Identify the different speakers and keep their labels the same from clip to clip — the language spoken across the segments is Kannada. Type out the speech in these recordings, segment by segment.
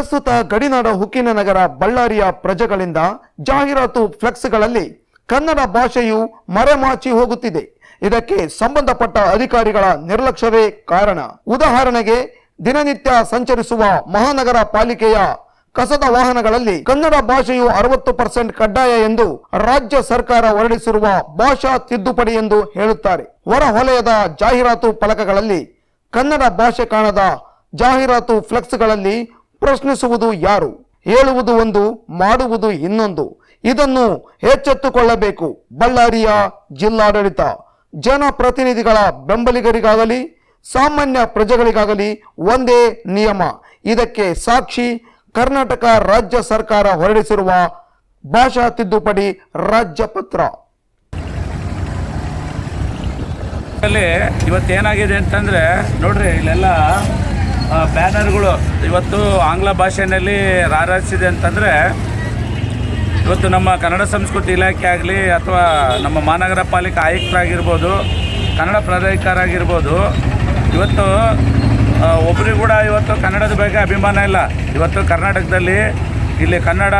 Speaker 1: ಪ್ರಸ್ತುತ ಗಡಿನಾಡ ಹುಕ್ಕಿನ ನಗರ ಬಳ್ಳಾರಿಯ ಪ್ರಜೆಗಳಿಂದ ಜಾಹೀರಾತು ಫ್ಲೆಕ್ಸ್ಗಳಲ್ಲಿ ಕನ್ನಡ ಭಾಷೆಯು ಮರೆಮಾಚಿ ಹೋಗುತ್ತಿದೆ. ಇದಕ್ಕೆ ಸಂಬಂಧಪಟ್ಟ ಅಧಿಕಾರಿಗಳ ನಿರ್ಲಕ್ಷ್ಯವೇ ಕಾರಣ. ಉದಾಹರಣೆಗೆ, ದಿನನಿತ್ಯ ಸಂಚರಿಸುವ ಮಹಾನಗರ ಪಾಲಿಕೆಯ ಕಸದ ವಾಹನಗಳಲ್ಲಿ ಕನ್ನಡ ಭಾಷೆಯು ಅರವತ್ತು ಪರ್ಸೆಂಟ್ ಕಡ್ಡಾಯ ಎಂದು ರಾಜ್ಯ ಸರ್ಕಾರ ಹೊರಡಿಸಿರುವ ಭಾಷಾ ತಿದ್ದುಪಡಿ ಎಂದು ಹೇಳುತ್ತಾರೆ. ಹೊರ ಜಾಹೀರಾತು ಫಲಕಗಳಲ್ಲಿ ಕನ್ನಡ ಭಾಷೆ ಕಾಣದ ಜಾಹೀರಾತು ಫ್ಲೆಕ್ಸ್ಗಳಲ್ಲಿ ಪ್ರಶ್ನಿಸುವುದು ಯಾರು? ಹೇಳುವುದು ಒಂದು, ಮಾಡುವುದು ಇನ್ನೊಂದು. ಇದನ್ನು ಎಚ್ಚೆತ್ತುಕೊಳ್ಳಬೇಕು. ಬಳ್ಳಾರಿಯ ಜಿಲ್ಲಾಡಳಿತ. ಜನಪ್ರತಿನಿಧಿಗಳ ಬೆಂಬಲಿಗರಿಗಾಗಲಿ, ಸಾಮಾನ್ಯ ಪ್ರಜೆಗಳಿಗಾಗಲಿ ಒಂದೇ ನಿಯಮ. ಇದಕ್ಕೆ ಸಾಕ್ಷಿ ಕರ್ನಾಟಕ ರಾಜ್ಯ ಸರ್ಕಾರ ಹೊರಡಿಸಿರುವ ಭಾಷಾ ತಿದ್ದುಪಡಿ ರಾಜ್ಯ ಪತ್ರ.
Speaker 2: ಇವತ್ತೇನಾಗಿದೆ ಅಂತಂದರೆ, ನೋಡ್ರಿ, ಇಲ್ಲೆಲ್ಲ ಬ್ಯಾನರ್ಗಳು ಇವತ್ತು ಆಂಗ್ಲ ಭಾಷೆಯಲ್ಲಿ ರಾರಾಜಿಸಿದೆ ಅಂತಂದರೆ, ಇವತ್ತು ನಮ್ಮ ಕನ್ನಡ ಸಂಸ್ಕೃತಿ ಇಲಾಖೆ ಆಗಲಿ ಅಥವಾ ನಮ್ಮ ಮಹಾನಗರ ಪಾಲಿಕೆ ಆಯುಕ್ತರಾಗಿರ್ಬೋದು, ಕನ್ನಡ ಪ್ರಾಧಿಕಾರ ಆಗಿರ್ಬೋದು ಇವತ್ತು ಒಬ್ಬರಿಗೂ ಕೂಡ ಇವತ್ತು ಕನ್ನಡದ ಬಗ್ಗೆ ಅಭಿಮಾನ ಇಲ್ಲ. ಇವತ್ತು ಕರ್ನಾಟಕದಲ್ಲಿ ಇಲ್ಲಿ ಕನ್ನಡ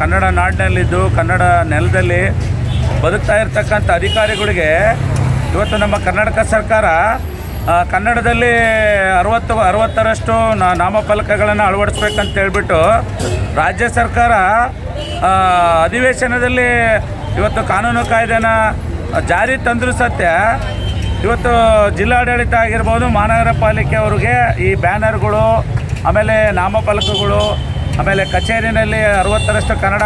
Speaker 2: ಕನ್ನಡ ನಾಡಿನಲ್ಲಿದ್ದು, ಕನ್ನಡ ನೆಲದಲ್ಲಿ ಬದುಕ್ತಾ ಇರ್ತಕ್ಕಂಥ ಅಧಿಕಾರಿಗಳಿಗೆ ಇವತ್ತು ನಮ್ಮ ಕರ್ನಾಟಕ ಸರ್ಕಾರ ಕನ್ನಡದಲ್ಲಿ ಅರವತ್ತು, ಅರವತ್ತರಷ್ಟು ನಾಮಫಲಕಗಳನ್ನು ಅಳವಡಿಸ್ಬೇಕಂತ ಹೇಳ್ಬಿಟ್ಟು ರಾಜ್ಯ ಸರ್ಕಾರ ಅಧಿವೇಶನದಲ್ಲಿ ಇವತ್ತು ಕಾನೂನು ಕಾಯ್ದೆನ ಜಾರಿ ತಂದರೂ ಸತ್ಯ. ಇವತ್ತು ಜಿಲ್ಲಾಡಳಿತ ಆಗಿರ್ಬೋದು ಮಹಾನಗರ ಪಾಲಿಕೆ ಅವ್ರಿಗೆ ಈ ಬ್ಯಾನರ್ಗಳು, ಆಮೇಲೆ ನಾಮಫಲಕಗಳು, ಆಮೇಲೆ ಕಚೇರಿನಲ್ಲಿ ಅರವತ್ತರಷ್ಟು ಕನ್ನಡ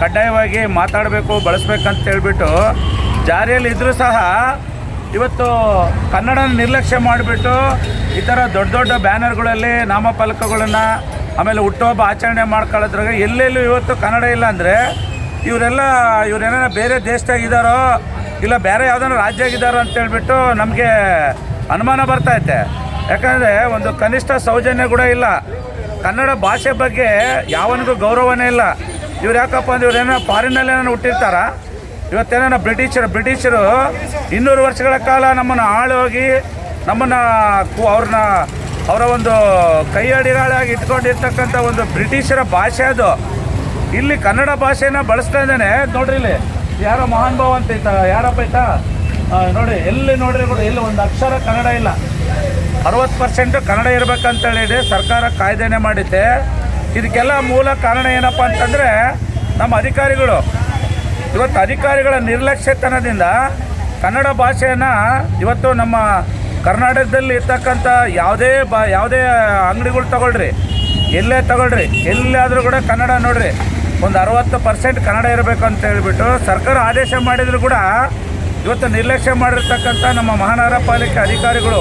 Speaker 2: ಕಡ್ಡಾಯವಾಗಿ ಮಾತಾಡಬೇಕು, ಬಳಸಬೇಕಂತ ಹೇಳ್ಬಿಟ್ಟು ಜಾರಿಯಲ್ಲಿ ಇದ್ದರೂ ಸಹ ಇವತ್ತು ಕನ್ನಡ ನಿರ್ಲಕ್ಷ್ಯ ಮಾಡಿಬಿಟ್ಟು ಈ ಥರ ದೊಡ್ಡ ದೊಡ್ಡ ಬ್ಯಾನರ್ಗಳಲ್ಲಿ ನಾಮಫಲಕಗಳನ್ನು, ಆಮೇಲೆ ಹುಟ್ಟುಹಬ್ಬ ಆಚರಣೆ ಮಾಡ್ಕೊಳ್ಳೋದ್ರಾಗ ಎಲ್ಲೆಲ್ಲೂ ಇವತ್ತು ಕನ್ನಡ ಇಲ್ಲ ಅಂದರೆ ಇವರೆಲ್ಲ ಇವರೇನ ಬೇರೆ ದೇಶದಾಗಿದ್ದಾರೋ ಇಲ್ಲ ಬೇರೆ ಯಾವ್ದಾರ ರಾಜ್ಯ ಆಗಿದ್ದಾರೋ ಅಂತ ಹೇಳ್ಬಿಟ್ಟು ನಮಗೆ ಅನುಮಾನ ಬರ್ತೈತೆ ಯಾಕಂದರೆ ಒಂದು ಕನಿಷ್ಠ ಸೌಜನ್ಯ ಕೂಡ ಇಲ್ಲ. ಕನ್ನಡ ಭಾಷೆ ಬಗ್ಗೆ ಯಾವನಿಗೂ ಗೌರವನೇ ಇಲ್ಲ. ಇವ್ರು ಯಾಕಪ್ಪ ಅಂದ್ರೆ ಇವ್ರೇನೋ ಫಾರಿನಲ್ಲಿ ಏನೋ ಹುಟ್ಟಿರ್ತಾರ? ಇವತ್ತೇನೋ ಬ್ರಿಟಿಷರು ಬ್ರಿಟಿಷರು ಇನ್ನೂರು ವರ್ಷಗಳ ಕಾಲ ನಮ್ಮನ್ನು ಆಳೋಗಿ ನಮ್ಮನ್ನು ಅವ್ರನ್ನ ಅವರ ಒಂದು ಕೈ ಅಡಿಗಳಾಗಿ ಇಟ್ಕೊಂಡಿರ್ತಕ್ಕಂಥ ಒಂದು ಬ್ರಿಟಿಷರ ಭಾಷೆ ಅದು. ಇಲ್ಲಿ ಕನ್ನಡ ಭಾಷೆನ ಬಳಸ್ತಾ ಇದ್ದಾನೆ. ನೋಡ್ರಿ ಇಲ್ಲಿ, ಯಾರೋ ಮಹಾನ್ ಭಾವ ಅಂತ ಐತ ಯಾರಪ್ಪ ಐತಾ ನೋಡಿ, ಎಲ್ಲಿ ನೋಡ್ರಿ ಕೂಡ ಇಲ್ಲಿ ಒಂದು ಅಕ್ಷರ ಕನ್ನಡ ಇಲ್ಲ. ಅರವತ್ತು ಪರ್ಸೆಂಟ್ ಕನ್ನಡ ಇರಬೇಕಂತೇಳಿ ಸರ್ಕಾರ ಕಾಯ್ದೆನೇ ಮಾಡಿದ್ದೆ. ಇದಕ್ಕೆಲ್ಲ ಮೂಲ ಕಾರಣ ಏನಪ್ಪ ಅಂತಂದರೆ ನಮ್ಮ ಅಧಿಕಾರಿಗಳು ಇವತ್ತು ಅಧಿಕಾರಿಗಳ ನಿರ್ಲಕ್ಷ್ಯತನದಿಂದ ಕನ್ನಡ ಭಾಷೆಯನ್ನು ಇವತ್ತು ನಮ್ಮ ಕರ್ನಾಟಕದಲ್ಲಿ ಇರ್ತಕ್ಕಂಥ ಯಾವುದೇ ಬಾ, ಯಾವುದೇ ಅಂಗಡಿಗಳು ತಗೊಳ್ರಿ, ಎಲ್ಲೇ ತಗೊಳ್ರಿ ಎಲ್ಲಾದರೂ ಕೂಡ ಕನ್ನಡ ನೋಡ್ರಿ, ಒಂದು ಅರವತ್ತು ಪರ್ಸೆಂಟ್ ಕನ್ನಡ ಇರಬೇಕು ಅಂತ ಹೇಳಿಬಿಟ್ಟು ಸರ್ಕಾರ ಆದೇಶ ಮಾಡಿದರೂ ಕೂಡ ಇವತ್ತು ನಿರ್ಲಕ್ಷ್ಯ ಮಾಡಿರ್ತಕ್ಕಂಥ ನಮ್ಮ ಮಹಾನಗರ ಪಾಲಿಕೆ ಅಧಿಕಾರಿಗಳು,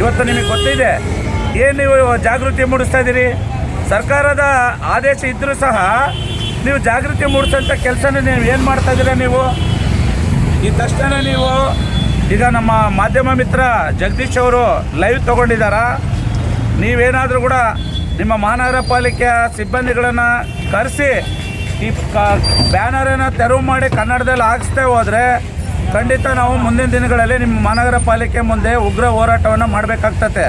Speaker 2: ಇವತ್ತು ನಿಮಗೆ ಗೊತ್ತಿದೆ, ಏನು ನೀವು ಜಾಗೃತಿ ಮೂಡಿಸ್ತಾ ಇದ್ದೀರಿ? ಸರ್ಕಾರದ ಆದೇಶ ಇದ್ದರೂ ಸಹ ನೀವು ಜಾಗೃತಿ ಮೂಡಿಸೋಂಥ ಕೆಲಸನೇ ನೀವು ಏನು ಮಾಡ್ತಾ ಇದ್ದೀರಾ ನೀವು? ಈ ತಕ್ಷಣ ನೀವು ಈಗ ನಮ್ಮ ಮಾಧ್ಯಮ ಮಿತ್ರ ಜಗದೀಶ್ ಅವರು ಲೈವ್ ತೊಗೊಂಡಿದ್ದಾರ? ನೀವೇನಾದರೂ ಕೂಡ ನಿಮ್ಮ ಮಹಾನಗರ ಪಾಲಿಕೆಯ ಸಿಬ್ಬಂದಿಗಳನ್ನು ಕರೆಸಿ ಈ ಕ ಬ್ಯಾನರನ್ನು ತೆರವು ಮಾಡಿ ಕನ್ನಡದಲ್ಲಿ ಹಾಕಿಸ್ತೇ ಹೋದರೆ ಖಂಡಿತ ನಾವು ಮುಂದಿನ ದಿನಗಳಲ್ಲಿ ನಿಮ್ಮ ಮಹಾನಗರ ಪಾಲಿಕೆ ಮುಂದೆ ಉಗ್ರ ಹೋರಾಟವನ್ನು ಮಾಡಬೇಕಾಗ್ತತೆ.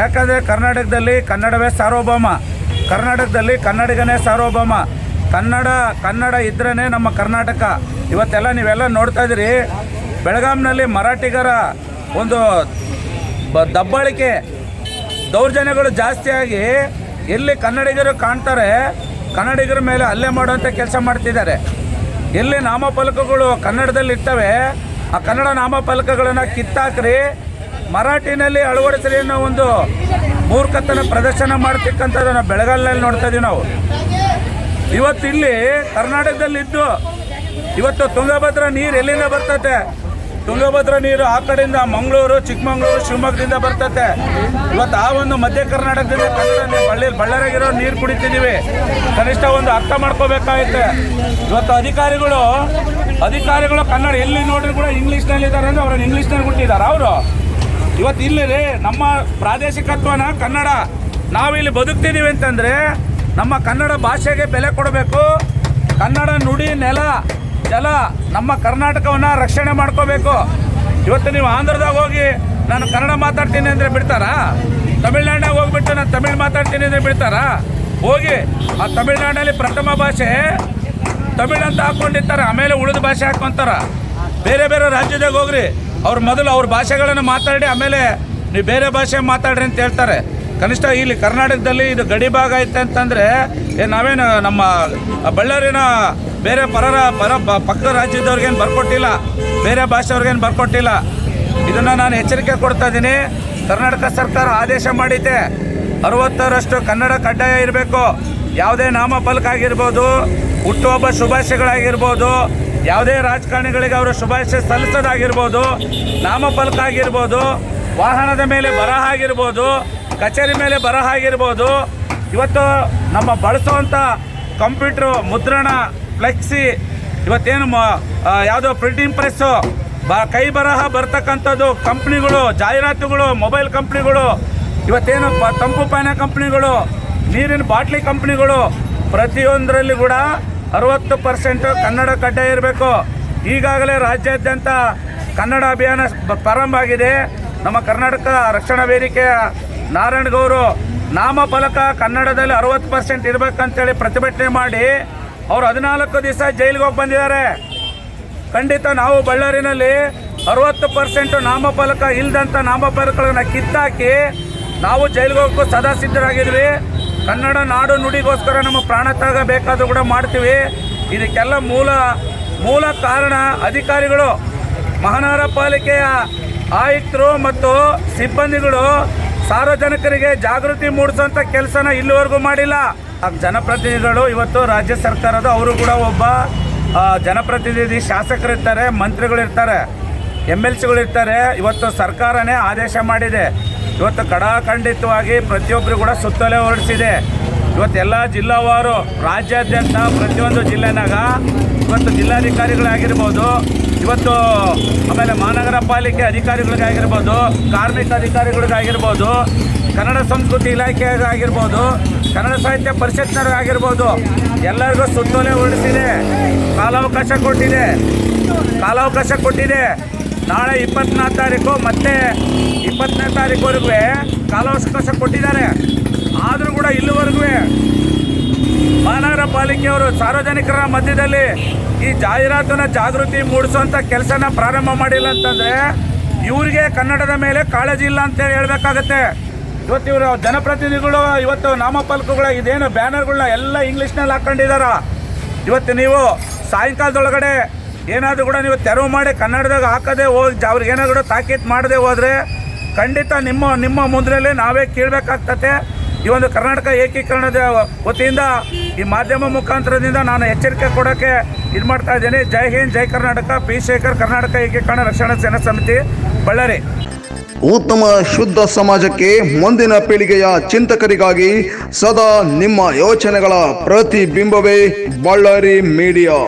Speaker 2: ಯಾಕಂದರೆ ಕರ್ನಾಟಕದಲ್ಲಿ ಕನ್ನಡವೇ ಸಾರ್ವಭೌಮ. ಕರ್ನಾಟಕದಲ್ಲಿ ಕನ್ನಡಿಗನೇ ಸಾರ್ವಭೌಮ. ಕನ್ನಡ ಕನ್ನಡ ಇದ್ರೇ ನಮ್ಮ ಕರ್ನಾಟಕ. ಇವತ್ತೆಲ್ಲ ನೀವೆಲ್ಲ ನೋಡ್ತಾ ಇದ್ದೀರಿ. ಬೆಳಗಾಂನಲ್ಲಿ ಮರಾಠಿಗರ ಒಂದು ಬ, ದಬ್ಬಾಳಿಕೆ ದೌರ್ಜನ್ಯಗಳು ಜಾಸ್ತಿಯಾಗಿ ಎಲ್ಲಿ ಕನ್ನಡಿಗರು ಕಾಣ್ತಾರೆ. ಕನ್ನಡಿಗರ ಮೇಲೆ ಹಲ್ಲೆ ಮಾಡುವಂಥ ಕೆಲಸ ಮಾಡ್ತಿದ್ದಾರೆ. ಎಲ್ಲಿ ನಾಮಫಲಕಗಳು ಕನ್ನಡದಲ್ಲಿ ಇರ್ತವೆ. ಆ ಕನ್ನಡ ನಾಮಫಲಕಗಳನ್ನು ಕಿತ್ತಾಕ್ರಿ. ಮರಾಠಿನಲ್ಲಿ ಅಳವಡಿಸ್ರಿ ಅನ್ನೋ ಒಂದು ಮೂರ್ಖತನ ಪ್ರದರ್ಶನ ಮಾಡ್ತಕ್ಕಂಥದ್ದನ್ನು ಬೆಳಗಾವಿನಲ್ಲಿ ನೋಡ್ತಾ ಇದೀವಿ ನಾವು. ಇವತ್ತು ಇಲ್ಲಿ ಕರ್ನಾಟಕದಲ್ಲಿ ಇದ್ದು ಇವತ್ತು ತುಂಗಭದ್ರಾ ನೀರು ಎಲ್ಲಿಂದ ಬರ್ತತೆ? ತುಂಗಭದ್ರ ನೀರು ಆ ಕಡೆಯಿಂದ ಮಂಗಳೂರು, ಚಿಕ್ಕಮಗಳೂರು, ಶಿವಮೊಗ್ಗದಿಂದ ಬರ್ತತೆ. ಇವತ್ತು ಆ ಒಂದು ಮಧ್ಯ ಕರ್ನಾಟಕದಿಂದ ಕನ್ನಡ ಬಳ್ಳಿ ಬಳ್ಳಾರಿಗಿರೋ ನೀರು ಕುಡಿತಿದ್ದೀವಿ ಕನಿಷ್ಠ ಒಂದು ಅರ್ಥ ಮಾಡ್ಕೋಬೇಕಾಗುತ್ತೆ. ಇವತ್ತು ಅಧಿಕಾರಿಗಳು ಅಧಿಕಾರಿಗಳು ಕನ್ನಡ ಎಲ್ಲಿ ನೋಡಿದ್ರು ಕೂಡ ಇಂಗ್ಲೀಷ್ನಲ್ಲಿದ್ದಾರೆ ಅಂದ್ರೆ ಅವ್ರನ್ನ ಇಂಗ್ಲೀಷ್ನಲ್ಲಿ ಕೊಟ್ಟಿದ್ದಾರೆ ಅವರು ಇವತ್ತು ಇಲ್ಲಿ ನಮ್ಮ ಪ್ರಾದೇಶಿಕತ್ವನ ಕನ್ನಡ. ನಾವಿಲ್ಲಿ ಬದುಕ್ತಿದ್ದೀವಿ ಅಂತಂದರೆ ನಮ್ಮ ಕನ್ನಡ ಭಾಷೆಗೆ ಬೆಲೆ ಕೊಡಬೇಕು. ಕನ್ನಡ ನುಡಿ, ನೆಲ, ಜಲ ನಮ್ಮ ಕರ್ನಾಟಕವನ್ನು ರಕ್ಷಣೆ ಮಾಡ್ಕೋಬೇಕು. ಇವತ್ತು ನೀವು ಆಂಧ್ರದಾಗ ಹೋಗಿ ನಾನು ಕನ್ನಡ ಮಾತಾಡ್ತೀನಿ ಅಂದರೆ ಬಿಡ್ತಾರಾ? ತಮಿಳ್ನಾಡಿನಾಗ ಹೋಗ್ಬಿಟ್ಟು ನಾನು ತಮಿಳ್ ಮಾತಾಡ್ತೀನಿ ಅಂದ್ರೆ ಬಿಡ್ತಾರಾ? ಹೋಗಿ ಆ ತಮಿಳ್ನಾಡಿನಲ್ಲಿ ಪ್ರಥಮ ಭಾಷೆ ತಮಿಳ್ ಅಂತ ಹಾಕ್ಕೊಂಡಿರ್ತಾರೆ ಆಮೇಲೆ ಉಳಿದ ಭಾಷೆ ಹಾಕೊಂತಾರ. ಬೇರೆ ಬೇರೆ ರಾಜ್ಯದಾಗ ಹೋಗ್ರಿ. ಅವ್ರು ಮೊದಲು ಅವ್ರ ಭಾಷೆಗಳನ್ನು ಮಾತಾಡಿ, ಆಮೇಲೆ ನೀವು ಬೇರೆ ಭಾಷೆ ಮಾತಾಡ್ರಿ ಅಂತ ಹೇಳ್ತಾರೆ. ಕನಿಷ್ಠ ಇಲ್ಲಿ ಕರ್ನಾಟಕದಲ್ಲಿ ಇದು ಗಡಿ ಭಾಗ ಐತೆ ಅಂತಂದರೆ ನಾವೇನು ನಮ್ಮ ಬಳ್ಳಾರಿನ ಬೇರೆ ಪರರ ಪರ ಪಕ್ಕ ರಾಜ್ಯದವ್ರಿಗೇನು ಬರ್ಕೊಟ್ಟಿಲ್ಲ, ಬೇರೆ ಭಾಷೆಯವ್ರಿಗೇನು ಬರ್ಕೊಟ್ಟಿಲ್ಲ. ಇದನ್ನು ನಾನು ಎಚ್ಚರಿಕೆ ಕೊಡ್ತಾ ಇದ್ದೀನಿ. ಕರ್ನಾಟಕ ಸರ್ಕಾರ ಆದೇಶ ಮಾಡಿದೆ. ಅರವತ್ತರಷ್ಟು ಕನ್ನಡ ಕಡ್ಡಾಯ ಇರಬೇಕು. ಯಾವುದೇ ನಾಮಫಲಕ ಆಗಿರ್ಬೋದು, ಹುಟ್ಟುಹಬ್ಬ ಶುಭಾಶಯಗಳಾಗಿರ್ಬೋದು, ಯಾವುದೇ ರಾಜಕಾರಣಿಗಳಿಗೆ ಅವರು ಶುಭಾಶಯ ಸಲ್ಲಿಸೋದಾಗಿರ್ಬೋದು ನಾಮಫಲಕ ಆಗಿರ್ಬೋದು, ವಾಹನದ ಮೇಲೆ ಬರಹ ಆಗಿರ್ಬೋದು ಕಚೇರಿ ಮೇಲೆ ಬರಹ ಹಾಗಿರ್ಬೋದು. ಇವತ್ತು ನಮ್ಮ ಬಳಸುವಂಥ ಕಂಪ್ಯೂಟ್ರು, ಮುದ್ರಣ, ಫ್ಲೆಕ್ಸಿ, ಇವತ್ತೇನು ಯಾವುದೋ ಪ್ರಿಂಟಿಂಗ್ ಪ್ರೆಸ್ಸು ಬ, ಕೈ ಬರಹ ಬರ್ತಕ್ಕಂಥದ್ದು ಕಂಪ್ನಿಗಳು, ಜಾಹೀರಾತುಗಳು ಮೊಬೈಲ್ ಕಂಪ್ನಿಗಳು, ಇವತ್ತೇನು ತಂಪು ಪಾನ ಕಂಪ್ನಿಗಳು, ನೀರಿನ ಬಾಟ್ಲಿ ಕಂಪ್ನಿಗಳು, ಪ್ರತಿಯೊಂದರಲ್ಲಿ ಕೂಡ ಅರವತ್ತು ಪರ್ಸೆಂಟು ಕನ್ನಡ ಕಡ್ಡಾಯ ಇರಬೇಕು. ಈಗಾಗಲೇ ರಾಜ್ಯಾದ್ಯಂತ ಕನ್ನಡ ಅಭಿಯಾನ ಪ್ರಾರಂಭ ಆಗಿದೆ. ನಮ್ಮ ಕರ್ನಾಟಕ ರಕ್ಷಣಾ ವೇದಿಕೆಯ ನಾರಾಯಣಗೌರು, ನಾಮಫಲಕ ಕನ್ನಡದಲ್ಲಿ ಅರವತ್ತು ಪರ್ಸೆಂಟ್ ಇರಬೇಕಂತೇಳಿ ಪ್ರತಿಭಟನೆ ಮಾಡಿ ಅವರು ಹದಿನಾಲ್ಕು ದಿವಸ ಜೈಲಿಗೆ ಹೋಗಿ ಬಂದಿದ್ದಾರೆ. ಖಂಡಿತ ನಾವು ಬಳ್ಳಾರಿನಲ್ಲಿ ಅರವತ್ತು ಪರ್ಸೆಂಟ್ ನಾಮಫಲಕ ಇಲ್ದಂಥ ನಾಮಫಲಕಗಳನ್ನು ಕಿತ್ತಾಕಿ ನಾವು ಜೈಲಿಗೆ ಹೋಗಕ್ಕೂ ಸದಾ ಸಿದ್ಧರಾಗಿದ್ವಿ. ಕನ್ನಡ ನಾಡು ನುಡಿಗೋಸ್ಕರ ನಮ್ಮ ಪ್ರಾಣ ಬೇಕಾದರೂ ಕೂಡ ಮಾಡ್ತೀವಿ. ಇದಕ್ಕೆಲ್ಲ ಮೂಲ ಮೂಲ ಕಾರಣ ಅಧಿಕಾರಿಗಳು, ಮಹಾನಗರ ಪಾಲಿಕೆಯ ಆಯುಕ್ತರು ಮತ್ತು ಸಿಬ್ಬಂದಿಗಳು ಸಾರ್ವಜನಿಕರಿಗೆ ಜಾಗೃತಿ ಮೂಡಿಸುವಂಥ ಕೆಲಸನ ಇಲ್ಲಿವರೆಗೂ ಮಾಡಿಲ್ಲ. ಜನಪ್ರತಿನಿಧಿಗಳು ಇವತ್ತು ರಾಜ್ಯ ಸರ್ಕಾರದ ಅವರು ಕೂಡ ಒಬ್ಬ ಜನಪ್ರತಿನಿಧಿ ಶಾಸಕರಿರ್ತಾರೆ, ಮಂತ್ರಿಗಳಿರ್ತಾರೆ ಎಂ ಎಲ್ ಸಿಗಳಿರ್ತಾರೆ ಇವತ್ತು ಸರ್ಕಾರನೇ ಆದೇಶ ಮಾಡಿದೆ. ಇವತ್ತು ಕಡಾಖಂಡಿತವಾಗಿ ಪ್ರತಿಯೊಬ್ಬರು ಕೂಡ ಸುತ್ತಲೇ ಹೊರಡಿಸಿದೆ. ಇವತ್ತೆಲ್ಲ ಜಿಲ್ಲಾವಾರು, ರಾಜ್ಯಾದ್ಯಂತ ಪ್ರತಿಯೊಂದು ಜಿಲ್ಲೆನಾಗ ಇವತ್ತು ಜಿಲ್ಲಾಧಿಕಾರಿಗಳಾಗಿರ್ಬೋದು, ಇವತ್ತು ಆಮೇಲೆ ಮಹಾನಗರ ಪಾಲಿಕೆ ಅಧಿಕಾರಿಗಳಿಗಾಗಿರ್ಬೋದು, ಕಾರ್ಮಿಕ ಅಧಿಕಾರಿಗಳಿಗಾಗಿರ್ಬೋದು, ಕನ್ನಡ ಸಂಸ್ಕೃತಿ ಇಲಾಖೆಗಾಗಿರ್ಬೋದು, ಕನ್ನಡ ಸಾಹಿತ್ಯ ಪರಿಷತ್ನವರಾಗಿರ್ಬೋದು ಎಲ್ಲರಿಗೂ ಸುತ್ತೋಲೆ ಹೊರಡಿಸಿದೆ, ಕಾಲಾವಕಾಶ ಕೊಟ್ಟಿದೆ ಕಾಲಾವಕಾಶ ಕೊಟ್ಟಿದೆ. ನಾಳೆ ಇಪ್ಪತ್ನಾಲ್ಕು ತಾರೀಕು ಮತ್ತೆ ಇಪ್ಪತ್ತನೇ ತಾರೀಕುವರೆಗೂ ಕಾಲಾವಕಾಶ ಕೊಟ್ಟಿದ್ದಾರೆ. ಆದರೂ ಕೂಡ ಇಲ್ಲಿವರೆಗೂ ಮಹಾನಗರ ಪಾಲಿಕೆಯವರು ಸಾರ್ವಜನಿಕರ ಮಧ್ಯದಲ್ಲಿ ಈ ಜಾಹೀರಾತನ್ನ ಜಾಗೃತಿ ಮೂಡಿಸುವಂಥ ಕೆಲಸನ ಪ್ರಾರಂಭ ಮಾಡಿಲ್ಲ ಅಂತಂದರೆ ಇವರಿಗೆ ಕನ್ನಡದ ಮೇಲೆ ಕಾಳಜಿ ಇಲ್ಲ ಅಂತೇಳಿ ಹೇಳಬೇಕಾಗತ್ತೆ. ಇವತ್ತು ಇವರು ಜನಪ್ರತಿನಿಧಿಗಳು, ಇವತ್ತು ನಾಮಫಲಕಗಳ ಇದೇನು ಬ್ಯಾನರ್ಗಳನ್ನ ಎಲ್ಲ ಇಂಗ್ಲೀಷ್ನಲ್ಲಿ ಹಾಕ್ಕೊಂಡಿದಾರ ಇವತ್ತು ನೀವು ಸಾಯಂಕಾಲದೊಳಗಡೆ ಏನಾದರೂ ಕೂಡ ನೀವು ತೆರವು ಮಾಡಿ ಕನ್ನಡದಾಗ ಹಾಕದೆ ಹೋಗಿ ಅವ್ರಿಗೆ ಏನಾದರೂ ತಾಕೀತು ಮಾಡದೆ ಹೋದರೆ ಖಂಡಿತ ನಿಮ್ಮ ನಿಮ್ಮ ಮುಂದ್ರಲ್ಲಿ ನಾವೇ ಕೇಳಬೇಕಾಗ್ತತೆ. ಈ ಒಂದು ಕರ್ನಾಟಕ ಏಕೀಕರಣದ ವತಿಯಿಂದ ಈ ಮಾಧ್ಯಮ ಮುಖಾಂತರದಿಂದ ನಾನು ಎಚ್ಚರಿಕೆ ಕೊಡೋಕ್ಕೆ ಇದು ಮಾಡ್ತಾ ಇದ್ದೇನೆ. ಜೈ ಹಿಂದ್, ಜೈ ಕರ್ನಾಟಕ. ಪಿ. ಶೇಖರ್, ಕರ್ನಾಟಕ ಏಕೀಕರಣ ರಕ್ಷಣಾ ಸೇನಾ ಸಮಿತಿ, ಬಳ್ಳಾರಿ.
Speaker 1: ಉತ್ತಮ, ಶುದ್ಧ ಸಮಾಜಕ್ಕೆ ಮುಂದಿನ ಪೀಳಿಗೆಯ ಚಿಂತಕರಿಗಾಗಿ ಸದಾ ನಿಮ್ಮ ಯೋಚನೆಗಳ ಪ್ರತಿಬಿಂಬವೇ ಬಳ್ಳಾರಿ ಮೀಡಿಯಾ.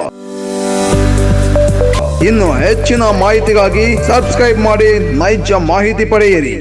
Speaker 1: ಇನ್ನು ಹೆಚ್ಚಿನ ಮಾಹಿತಿಗಾಗಿ ಸಬ್ಸ್ಕ್ರೈಬ್ ಮಾಡಿ ನೈಜ ಮಾಹಿತಿ ಪಡೆಯಿರಿ.